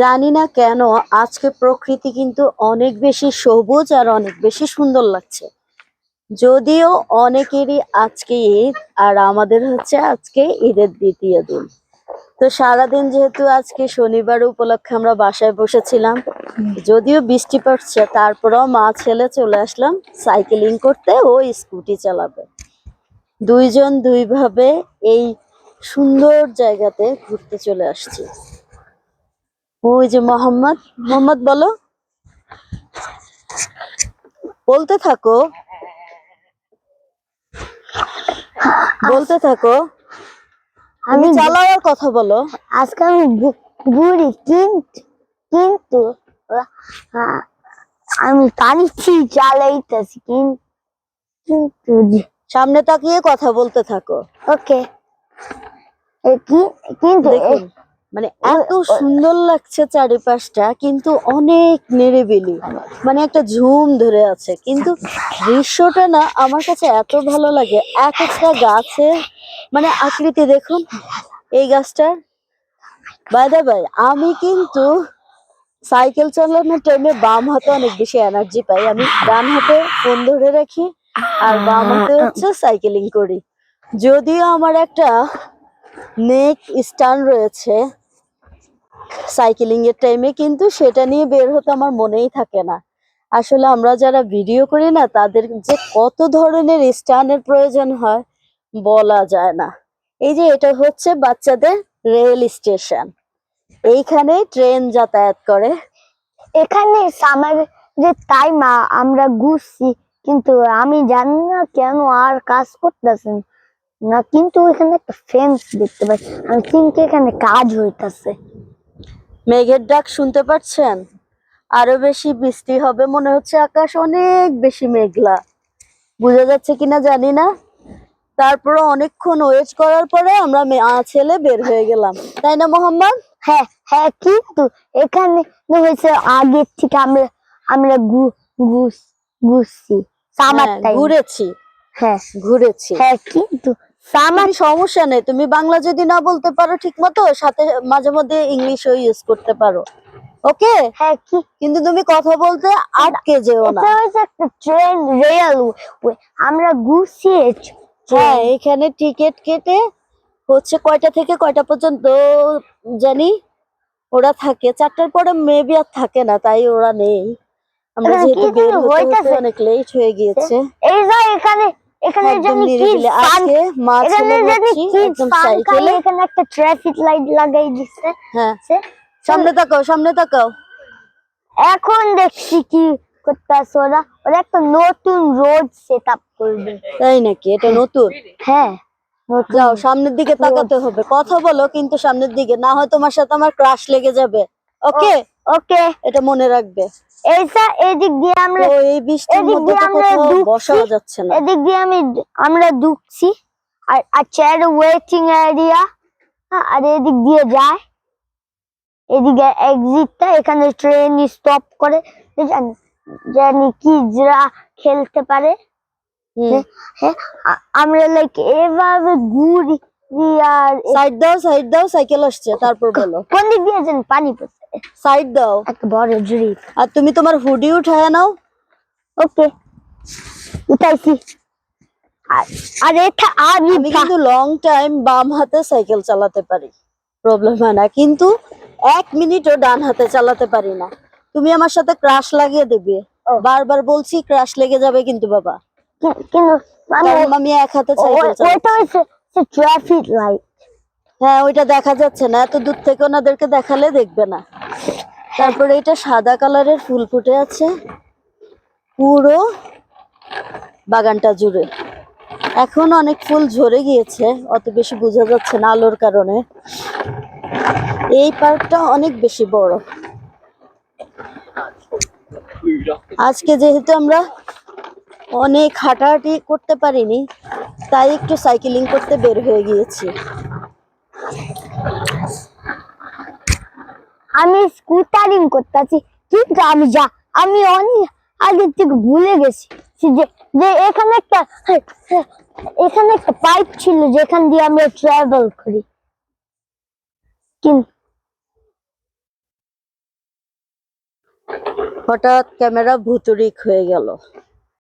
জানি না কেন, আজকে প্রকৃতি কিন্তু অনেক বেশি সবুজ আর অনেক বেশি সুন্দর লাগছে। যদিও অনেকেরই আজকে ঈদ আর আমাদের হচ্ছে আজকে ঈদের দ্বিতীয় দিন। তো সারাদিন যেহেতু আজকে শনিবার উপলক্ষে আমরা বাসায় বসেছিলাম, যদিও বৃষ্টি পড়ছে, তারপরেও মা ছেলে চলে আসলাম সাইকেলিং করতে, ও স্কুটি চালাবে। দুইজন দুইভাবে এই সুন্দর জায়গাতে ঘুরতে চলে আসছি। ওই যে মোহাম্মদ মোহাম্মদ বলো। বলতে থাকো। বলতে থাকো। আমি চালাওয়ার কথা বলো। আজকে আমি বুড়ি কিন্তু কিন্তু আমি পানি চালাইতেছি কিন্তু সামনে তাকিয়ে কথা বলতে থাকো। ওকে। কিন্তু মানে এত সুন্দর লাগছে চারিপাশটা কিন্তু অনেক নিরিবিলি। মানে একটা ঝুম ধরে আছে। কিন্তু দৃশ্যটা না আমার কাছে এত ভালো লাগে। এক একটা গাছে মানে আকৃতি দেখুন এই গাছটার। বাইদা ভাই আমি কিন্তু সাইকেল চালানোর টাইমে বাম হাতে অনেক বেশি এনার্জি পাই। আমি ডান হাতে ফোন ধরে রাখি আর বাম হাতে হচ্ছে সাইকেলিং করি। যদিও আমার একটা নেক স্টান রয়েছে সাইকেলিং এর টাইমে কিন্তু সেটা নিয়ে বের হতে আমার মনেই থাকে না। আসলে আমরা যারা ভিডিও করি না, তাদের যে কত ধরনের স্ট্যান্ডের প্রয়োজন হয় বলা যায় না। এই যে এটা হচ্ছে বাচ্চাদের রেল স্টেশন এইখানে ট্রেন যাতায়াত করে। এখানে আমার যে টাইম আমরা ঘুরছি, কিন্তু আমি জানি না কেন আর কাজ করতেছেন না, কিন্তু এখানে একটা ফেন্স দেখতে পাচ্ছি। আমি চিন্তা এখানে কাজ হইতাছে। মেঘের ডাক শুনতে পাচ্ছেন? আরও বেশি বৃষ্টি হবে মনে হচ্ছে আকাশ অনেক বেশি মেঘলা। বোঝা যাচ্ছে কিনা জানি না। তারপর অনেকক্ষণ ওয়েট করার পরে আমরা ছেলে বের হয়ে গেলাম। তাই না মোহাম্মদ? হ্যাঁ হ্যাঁ কিন্তু এখানে হয়েছে? আগের থেকে আমরা আমরা ঘুরছি হ্যাঁ, ঘুরেছি। হ্যাঁ। ঘুরেছি। হ্যাঁ কিন্তু তুমি সমস্যা নেই তুমি বাংলা যদি না বলতে পারো ঠিক মতো সাথে মাঝে মধ্যে ইংলিশও ইউজ করতে পারো। ওকে হ্যাঁ কি? কিন্তু তুমি কথা বলতে আটকে যেও না। এটা হচ্ছে একটা ট্রেন রেল আমরা ঘুরছি হ্যাঁ এখানে টিকিট কেটে হচ্ছে কয়টা থেকে কয়টা পর্যন্ত জানি ওরা থাকে। চারটার পরে মেবি আর থাকে না তাই ওরা নেই। আমরা যেহেতু বের হতে হতে অনেক লেট হয়ে গিয়েছে। এই যে এখানে এখানে জানি কি আজকে এখানে জানি কি সাইকেলে এখানে একটা ট্রাফিক লাইট লাগাই দিছে। হ্যাঁ। সামনে তাকাও সামনে তাকাও। এখন দেখছি কি করতেছে ওরা। ওরা একটা নতুন রোড সেট আপ করবে। তাই নাকি? এটা নতুন? হ্যাঁ যাও সামনের দিকে তাকাতে হবে। কথা বলো কিন্তু সামনের দিকে না হয় তোমার সাথে আমার ক্রাশ লেগে যাবে। ওকে ওকে। এটা মনে রাখবে। এইসা এদিক দিয়ে আমরা এই বৃষ্টির মধ্যে তো কোথাও ঢুকছি। যাচ্ছে না। এদিক দিয়ে আমি আমরা ঢুকছি। আর আচ্ছা এটা ওয়েটিং এরিয়া আর এদিক দিয়ে যায়। এদিকে এক্সিটটা এখানে ট্রেন স্টপ করে। জানি জানি কিডসরা খেলতে পারে। হ্যাঁ আ- আমরা লাইক এভাবে ঘুরি। সাইড দাও সাইড দাও সাইকেল আসছে তারপর বলো। কোন দিক দিয়ে যেন পানি পড়ছে? সাইড দাও। একটা বড় জুড়ি আর তুমি তোমার হুডি উঠায় নাও। ওকে। উঠাইছি। আর এটা আমি কিন্তু লং টাইম বাম হাতে সাইকেল চালাতে পারি। প্রবলেম হয় না। কিন্তু এক মিনিটও ডান হাতে চালাতে পারি না। তুমি আমার সাথে ক্রাশ লাগিয়ে দেবে। বারবার বলছি ক্রাশ লেগে যাবে কিন্তু বাবা। কিন্তু আমি এক হাতে সাইকেল হচ্ছে ট্রাফিক লাইট হ্যাঁ ওইটা দেখা যাচ্ছে না। এত দূর থেকে ওনাদেরকে দেখালে দেখবে না। তারপরে এটা সাদা কালারের ফুল ফুটে আছে। পুরো বাগানটা জুড়ে। এখন অনেক ফুল ঝরে গিয়েছে, অত বেশি বোঝা যাচ্ছে না আলোর কারণে। এই পার্কটা অনেক বেশি বড়। আজকে যেহেতু আমরা অনেক হাঁটাহাঁটি করতে পারিনি তাই একটু সাইকেলিং করতে বের হয়ে গিয়েছি। আমি স্কুটারিং করতেছি কিন্তু আমি যা আমি অনেক আগে থেকে ভুলে গেছি। যে যে এখানে একটা এখানে একটা পাইপ ছিল যেখান দিয়ে আমি ট্রাভেল করি। কিন্তু হঠাৎ ক্যামেরা ভুতুরিক হয়ে গেল।